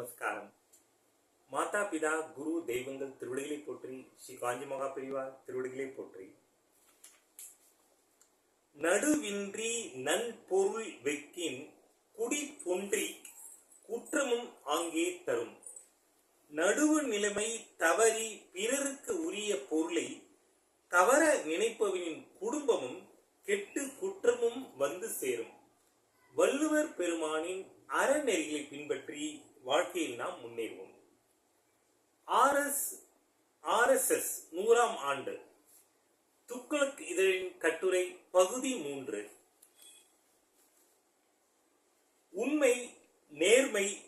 நமஸ்காரம். மாதா பிதா குரு தெய்வங்கள் திருவிடுகளை போற்றி ஸ்ரீ காஞ்சி மகா பிரிவா திருவிடுகளை போற்றி. நடுவின்றி நன்பொருள் வெக்கின் குடி பொன்றி குற்றமும் ஆங்கே தரும். நடுவு நிலைமை தவறி பிறருக்கு உரிய பொருளை தவற நினைப்பவனின் குடும்பமும் கெட்டு குற்றமும் வந்து சேரும். வள்ளுவர் பெருமானின் அறநெறிகளை பின்பற்றி வாழ்க்கையில் நாம் முன்னேறுவோம். ஆர்எஸ் ஆர்எஸ்எஸ் நூறாம் ஆண்டு. துக்ளக் இதழின் கட்டுரை பகுதி மூன்று. உண்மை நேர்மை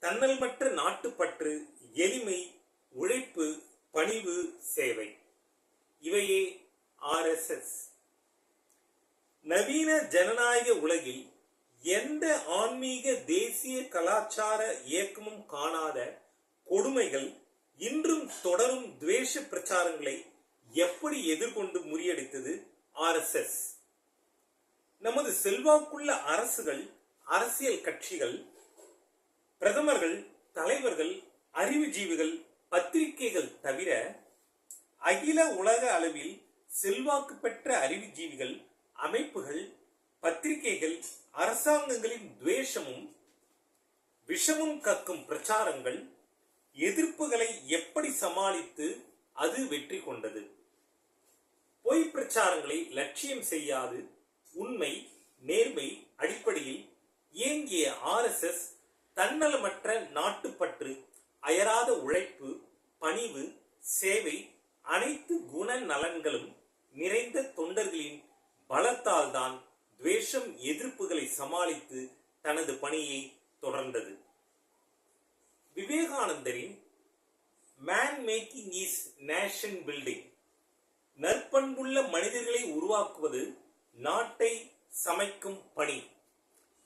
தன்னல்மற்ற நாட்டுப்பற்று எளிமை உழைப்பு பணிவு சேவை. இவையே ஆர்எஸ்எஸ். நவீன ஜனநாயக உலகில் எந்த ஆன்மீக தேசிய கலாச்சார இயக்கமும் காணாத கொடுமைகள் இன்றும் தொடரும் துவேஷ பிரச்சாரங்களை எப்படி எதிர்கொண்டு முறியடித்தது ஆர்எஸ்எஸ் நமது செல்வாக்குள்ள அரசுகள் அரசியல் கட்சிகள் பிரதமர்கள் தலைவர்கள் அறிவுஜீவிகள் பத்திரிகைகள் தவிர அகில உலக அளவில் செல்வாக்கு பெற்ற அறிவுஜீவிகள் அமைப்புகள் பத்திரிகைகள் அரசாங்கங்களின் துவேஷமும் விஷமும் கக்கும் பிரச்சாரங்கள் எதிர்ப்புகளை எப்படி சமாளித்து அது வெற்றி கொண்டது? பொய் பிரச்சாரங்களை லட்சியம் செய்யாது உண்மை நேர்மை அடிப்படையில் இயங்கிய ஆர்எஸ்எஸ் தன்னலமற்ற நாட்டுப்பற்று அயராத உழைப்பு பணிவு சேவை அனைத்து குண நலன்களும் நிறைந்த தொண்டர்களின் பலத்தால் தான் துவேஷம் எதிர்ப்புகளை சமாளித்து தனது பணியை தொடர்ந்தது. விவேகானந்தரின் man making is nation building நற்பண்புள்ள மனிதர்களை உருவாக்குவது நாட்டை சமைக்கும் பணி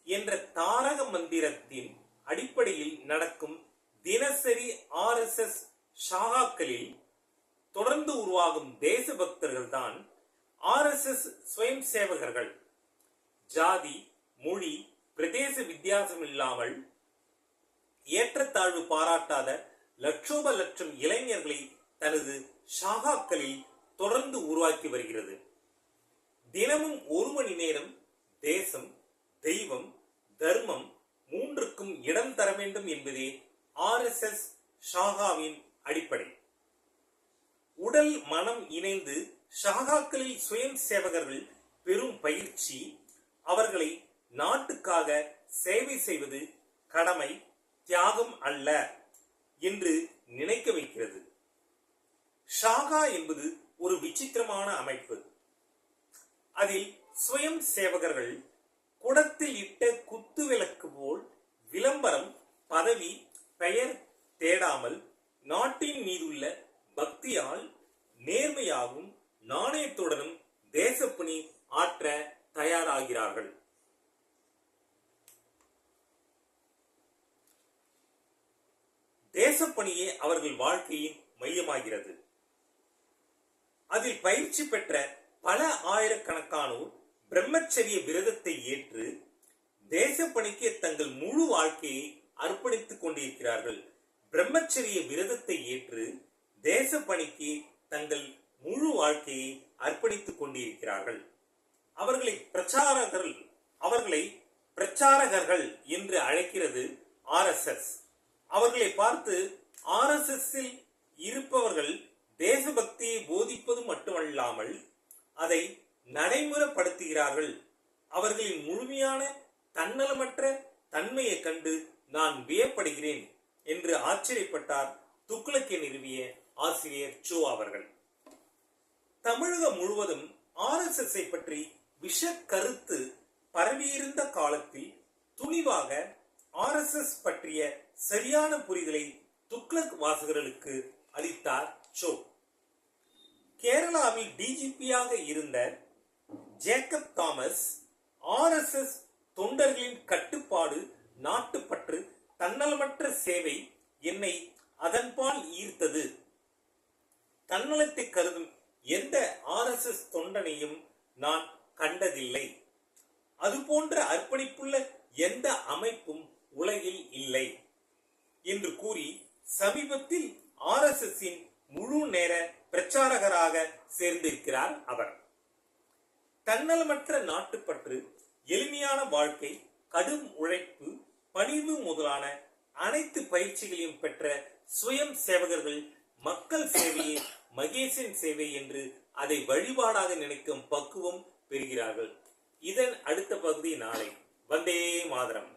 என்ற தாரக மந்திரத்தின் அடிப்படையில் நடக்கும் தினசரி ஆர்எஸ்எஸ் ஷாகாக்களில் தொடர்ந்து உருவாகும் தேசபக்தர்கள் தான் ஆர்எஸ்எஸ் சுயம் சேவகர்கள் ஜாதி மொழி பிரதேச வித்தியாசம் இல்லாமல் ஏற்றத்தாழ்வு பாராட்டாத லட்சோப லட்சம் இளைஞர்களை தனது ஷாகாக்களில் தொடர்ந்து உருவாக்கி வருகிறது. தினமும் ஒரு மணி நேரம் தேசம் தெய்வம் தர்மம் மூன்றுக்கும் இடம் தர வேண்டும் என்பதே ஆர்எஸ்எஸ் ஷாகாவின் அடிப்படை. உடல் மனம் இணைந்து ஷாகாக்களில் சுயம் சேவகர்கள் பெரும் பயிற்சி அவர்களை நாட்டுக்காக சேவை செய்வது கடமை தியாகம் அல்ல என்று நினைக்க வைக்கிறது. ஷாகா என்பது ஒரு விசித்திரமான அமைப்பு. அதில் சுயம் சேவகர்கள் குடத்தில் இட்ட குத்து விளக்கு போல் விளம்பரம் பதவி பெயர் தேடாமல் நாட்டின் மீதுள்ள பக்தியால் நேர்மையாகவும் நாணயத்துடனும் தேசப்பணி ஆற்ற தயாராகிறார்கள். தேசப்பணியே அவர்கள் வாழ்க்கையின் மையமாகிறது. அதில் பயிற்சி பெற்ற பல ஆயிரக்கணக்கானோர் பிரம்மச்சரிய விரதத்தை ஏற்று தேசப்பணிக்கு தங்கள் முழு வாழ்க்கையை அர்ப்பணித்துக் கொண்டிருக்கிறார்கள். பிரம்மச்சரிய விரதத்தை ஏற்று தேசப்பணிக்கு தங்கள் முழு வாழ்க்கையை அர்ப்பணித்துக் கொண்டிருக்கிறார்கள். அவர்களை பிரச்சாரகர்கள் அவர்களை பிரச்சாரகர்கள் என்று அழைக்கிறது ஆர்எஸ்எஸ் அவர்களை பார்த்து ஆர்எஸ்எஸ் இருப்பவர்கள் தேசபக்தியை போதிப்பது மட்டுமல்லாமல் அதை நடைமுறைப்படுத்துகிறார்கள். அவர்களின் முழுமையான தன்னலமற்ற தன்மையை கண்டு நான் வியப்படுகிறேன் என்று ஆச்சரியப்பட்டார் துக்ளக்கை நிறுவிய ஆசிரியர் சோ அவர்கள். தமிழகம் முழுவதும் ஆர்எஸ்எஸ் பற்றி விஷ கருத்து பரவியிருந்த காலத்தில் துணிவாக ஆர்எஸ்எஸ் பற்றிய சரியான புரிதலை துக்ளக் வாசகர்களுக்கு அளித்தார் சோ. கேரளாவில் டிஜிபியாக இருந்த ஜேக்கப் தாமஸ் ஆர்எஸ்எஸ் தொண்டர்களின் கட்டுப்பாடு நாட்டுப்பற்று தன்னலமற்ற சேவை என்னை அதன்பால் ஈர்த்தது. தன்னலத்தை கருதும் எந்த ஆர்எஸ்எஸ் தொண்டனையும் நான் கண்டதில்லை. அதுபோன்ற அர்ப்பணிப்புள்ள எந்த அமைப்பும் உலகில் இல்லை என்று கூறி சமீபத்தில் ஆர்எஸ்எஸ்ஸின் முழு நேர பிரச்சாரகராக சேர்ந்திருக்கிறார் அவர். தன்னலமற்ற நாட்டுப்பற்று எளிமையான வாழ்க்கை கடும் உழைப்பு பணிவு முதலான அனைத்து பயிற்சிகளையும் பெற்ற சுயம் சேவகர்கள் மக்கள் சேவையே மகேசன் சேவை என்று அதை வழிபாடாக நினைக்கும் பக்குவம் பெறுகிறார்கள். இதன் அடுத்த பகுதி நாளை. வந்தே மாதரம்.